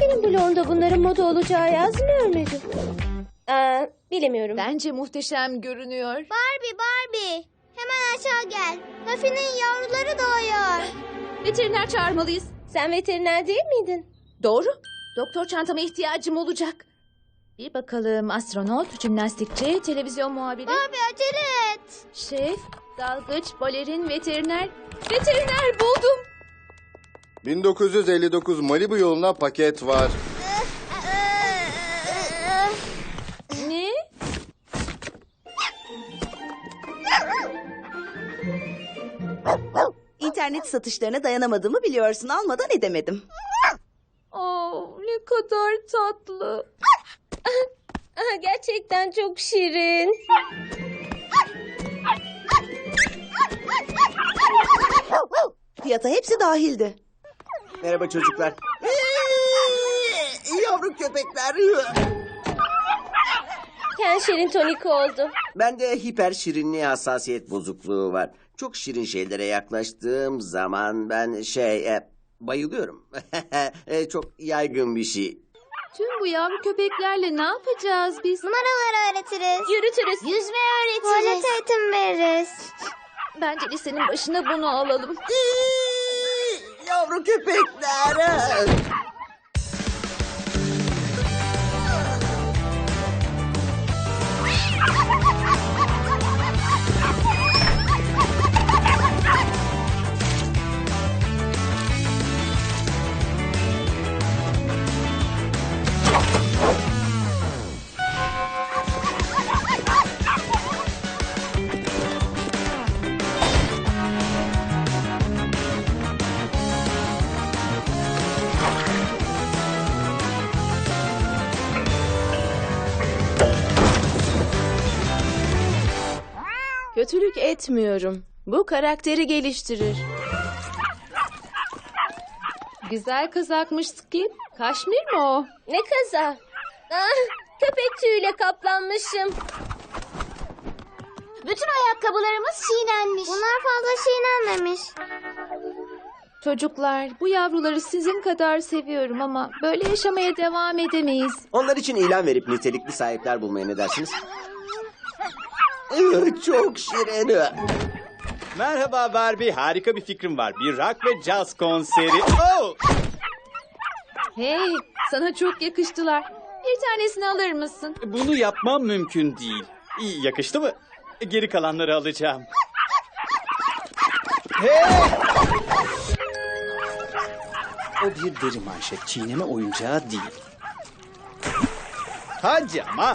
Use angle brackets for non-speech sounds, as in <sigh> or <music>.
Megan'ın blogunda bunların moda olacağı yazmıyor muydu? Aa, bilemiyorum. Bence muhteşem görünüyor. Barbie Barbie. Hemen aşağı gel. Muffy'nin yavruları doğuyor. Veteriner çağırmalıyız. Sen veteriner değil miydin? Doğru. Doktor çantama ihtiyacım olacak. Bir bakalım astronot, jimnastikçi, televizyon muhabiri, Barbie acele et. şef, dalgıç, balerin, veteriner. Veteriner buldum. 1959 Malibu yoluna paket var. Ne? İnternet satışlarına dayanamadığımı biliyorsun. Almadan edemedim. Oh, ne kadar tatlı. Gerçekten çok şirin. Fiyata hepsi dahildi. Merhaba çocuklar. Yavru köpekler. Ken şirin tonik oldu. Bende hiper şirinliğe hassasiyet bozukluğu var. Çok şirin şeylere yaklaştığım zaman ben şey e, bayılıyorum. <laughs> E, Çok yaygın bir şey. Tüm bu yavru köpeklerle ne yapacağız biz? Numaralar öğretiriz. Yürütürüz. Yüzme öğretiriz. Tuvalet eğitim veririz. Bence lisenin başına bunu alalım. Yavru köpekler. Kötülük etmiyorum. Bu karakteri geliştirir. Güzel kızakmış Skip. Kaşmir mi o? Ne kaza? Ah, köpek tüyüyle kaplanmışım. Bütün ayakkabılarımız çiğnenmiş. Bunlar fazla çiğnenmemiş. Çocuklar, bu yavruları sizin kadar seviyorum ama böyle yaşamaya devam edemeyiz. Onlar için ilan verip nitelikli sahipler bulmaya ne dersiniz? Çok şirin. Merhaba Barbie, harika bir fikrim var. Bir rock ve jazz konseri. Oh! Hey, sana çok yakıştılar. Bir tanesini alır mısın? Bunu yapmam mümkün değil. İyi, yakıştı mı? Geri kalanları alacağım. Hey! O bir deri manşet, çiğneme oyuncağı değil. Hadi ama.